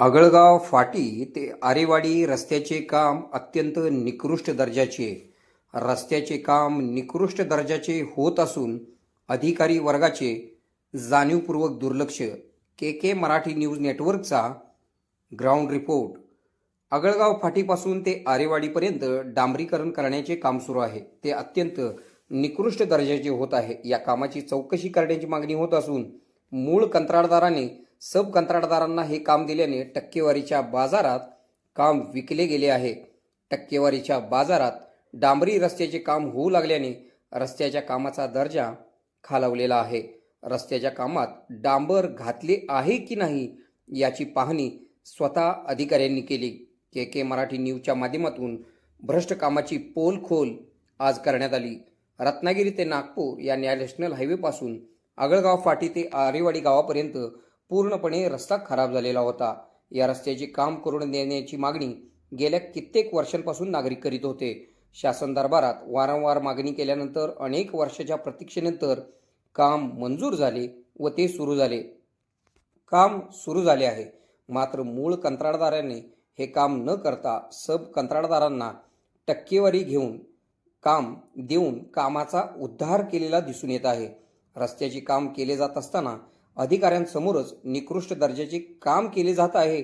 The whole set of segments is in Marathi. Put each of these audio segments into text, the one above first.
आगळगाव फाटी ते आरेवाडी रस्त्याचे काम अत्यंत निकृष्ट दर्जाचे. रस्त्याचे काम निकृष्ट दर्जाचे होत असून अधिकारी वर्गाचे जाणीवपूर्वक दुर्लक्ष. के के मराठी न्यूज नेटवर्कचा ग्राउंड रिपोर्ट. आगळगाव फाटीपासून ते आरेवाडीपर्यंत डांबरीकरण करण्याचे काम सुरू आहे. ते अत्यंत निकृष्ट दर्जाचे होत आहे. या कामाची चौकशी करण्याची मागणी होत असून मूळ कंत्राटदाराने सब कंत्राटदारांना हे काम दिल्याने टक्केवारीच्या बाजारात काम विकले गेले आहे. टक्केवारीच्या बाजारात डांबरी रस्त्याचे काम होऊ लागल्याने रस्त्याच्या कामाचा दर्जा खालावलेला आहे. रस्त्याच्या कामात डांबर घातले आहे की नाही याची पाहणी स्वतः अधिकाऱ्यांनी केली. के के मराठी न्यूजच्या माध्यमातून भ्रष्ट कामाची पोलखोल आज करण्यात आली. रत्नागिरी ते नागपूर या नॅशनल हायवेपासून आगळगाव फाटी ते आरेवाडी गावापर्यंत पूर्णपणे रस्ता खराब झालेला होता. या रस्त्याचे काम करून देण्याची मागणी गेल्या कित्येक वर्षांपासून नागरिक करीत होते. शासन दरबारात वारंवार मागणी केल्यानंतर अनेक वर्षाच्या प्रतीक्षेनंतर काम मंजूर झाले व ते सुरू झाले. काम सुरू झाले आहे. मात्र मूळ कंत्राटदाराने हे काम न करता सब कंत्राटदारांना टक्केवारी घेऊन काम देऊन कामाचा उद्धार केलेला दिसून येत आहे. रस्त्याचे काम केले जात असताना अधिकाऱ्यांसमोरच निकृष्ट दर्जाचे काम केले जात आहे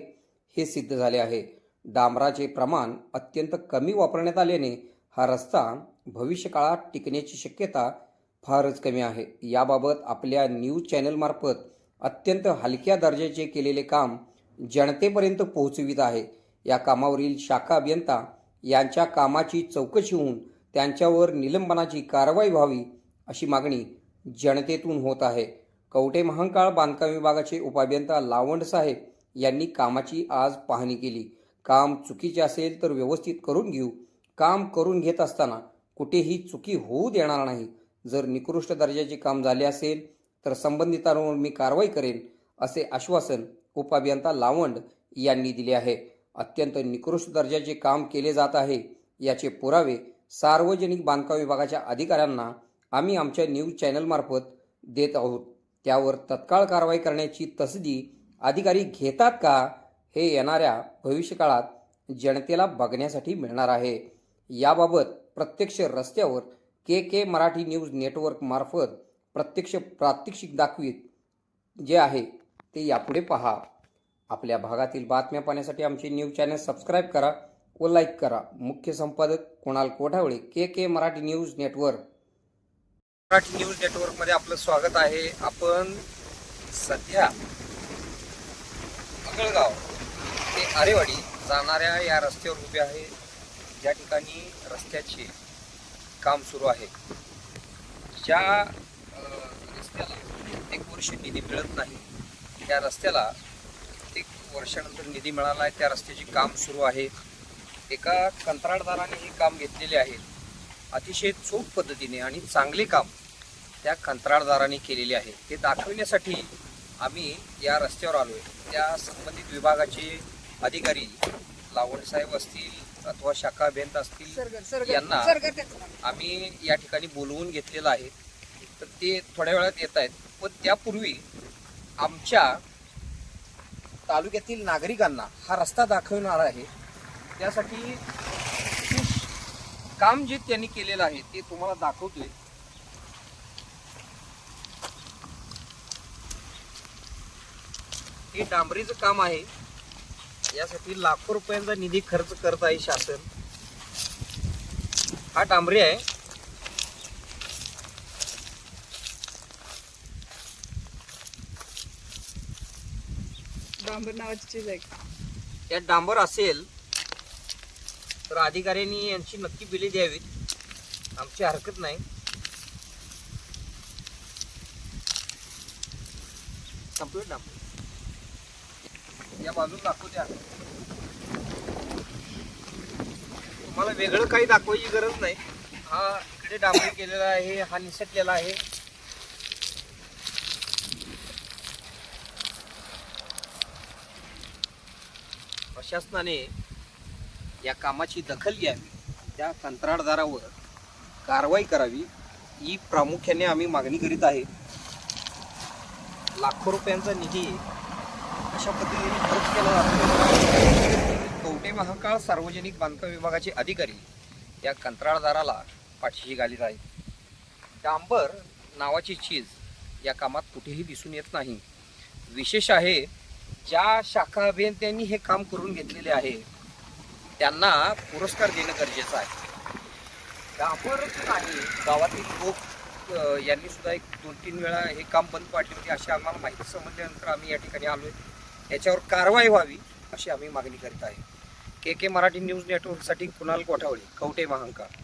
हे सिद्ध झाले आहे. डांबराचे प्रमाण अत्यंत कमी वापरण्यात आल्याने हा रस्ता भविष्यकाळात टिकण्याची शक्यता फारच कमी आहे. याबाबत आपल्या न्यूज चॅनलमार्फत अत्यंत हलक्या दर्जाचे केलेले काम जनतेपर्यंत पोहोचवित आहे. या कामावरील शाखा अभियंता यांच्या कामाची चौकशी होऊन त्यांच्यावर निलंबनाची कारवाई व्हावी अशी मागणी जनतेतून होत आहे. कवटे महांकाळ बांधकाम विभागाचे उपाभियंता लावंड साहेब यांनी कामाची आज पाहणी केली. काम चुकीचे असेल तर व्यवस्थित करून घेऊ. काम करून घेत असताना कुठेही चुकी होऊ देणार नाही. जर निकृष्ट दर्जाचे काम झाले असेल तर संबंधितांवर मी कारवाई करेन असे आश्वासन उपाभियंता लावंड यांनी दिले आहे. अत्यंत निकृष्ट दर्जाचे काम केले जात आहे. याचे पुरावे सार्वजनिक बांधकाम विभागाच्या अधिकाऱ्यांना आम्ही आमच्या न्यूज चॅनलमार्फत देत आहोत. त्यावर तत्काळ कारवाई करण्याची तसदी अधिकारी घेतात का हे येणाऱ्या भविष्यकाळात जनतेला बघण्यासाठी मिळणार आहे. याबाबत प्रत्यक्ष रस्त्यावर K K Marathi news network मार्फत प्रत्यक्ष प्रात्यक्षिक दाखवीत जे आहे ते यापुढे पहा. आपल्या भागातील बातम्या पाहण्यासाठी आमचे न्यूज चॅनल सबस्क्राईब करा व लाईक करा. मुख्य संपादक Kunal Kothavale K K Marathi news network. Marathi news नेटवर्कमध्ये आपलं स्वागत आहे. आपण सध्या अकळगाव ते आरेवाडी जाणाऱ्या या रस्त्यावर उभे आहे. ज्या ठिकाणी रस्त्याचे काम सुरू आहे. ज्या रस्त्याला एक वर्ष निधी मिळत नाही त्या रस्त्याला एक वर्षानंतर निधी मिळाला आहे. त्या रस्त्याचे काम सुरू आहे. एका कंत्राटदाराने हे काम घेतलेले आहे. अतिशय चोख पद्धतीने आणि चांगले काम त्या कंत्राटदाराने केलेले आहे. ते दाखविण्यासाठी आम्ही या रस्त्यावर आलोय. त्या संबंधित विभागाचे अधिकारी लावण साहेब असतील अथवा शाखा अभियंता असतील यांना आम्ही या ठिकाणी बोलवून घेतलेलं आहे. तर ते थोड्या वेळात येत आहेत. पण त्यापूर्वी आमच्या तालुक्यातील नागरिकांना हा रस्ता दाखवणार आहे. त्यासाठी काम जे त्यांनी केलेलं आहे ते तुम्हाला दाखवतोय. हे डांबरीचं काम आहे. यासाठी लाखो रुपयांचा निधी खर्च करत आहे शासन. हा डांबरी आहे. डांबर नावाची चीज आहे. का यात डांबर असेल तर अधिकाऱ्यांनी यांची नक्की बिले द्यावीत. आमची हरकत नाही. संपलं डांबर. या बाजूला दाखवू द्या. तुम्हाला वेगळं काही दाखवायची गरज नाही. हा इकडे डांबरी केलेला आहे हा निसटलेला आहे. प्रशासनाने या कामाची दखल घ्यावी. त्या कंत्राटदारावर कारवाई करावी. ही प्रामुख्याने आम्ही मागणी करीत आहे. लाखो रुपयांचा निधी अशा पद्धतीने खर्च केला जातो कवटे महाकाळ सार्वजनिक बांधकाम विभागाचे अधिकारी या कंत्राटदाराला पाठीशी घालीत आहेत. डांबर नावाची चीज या कामात कुठेही दिसून येत नाही. विशेष आहे ज्या शाखा अभियंत्यांनी हे काम करून घेतलेले आहे त्यांना पुरस्कार देणं गरजेचं आहे. डांबरच नाही गावातील लोक यांनी सुद्धा एक दोन तीन वेळा हे काम बंद पाडले होते अशी आम्हाला माहिती समजल्यानंतर आम्ही या ठिकाणी आलोय. याच्यावर कारवाई व्हावी अशी आम्ही मागणी करीत आहे. के के मराठी न्यूज नेटवर्कसाठी कुणाल कोठावळे कवटे महांकाळ.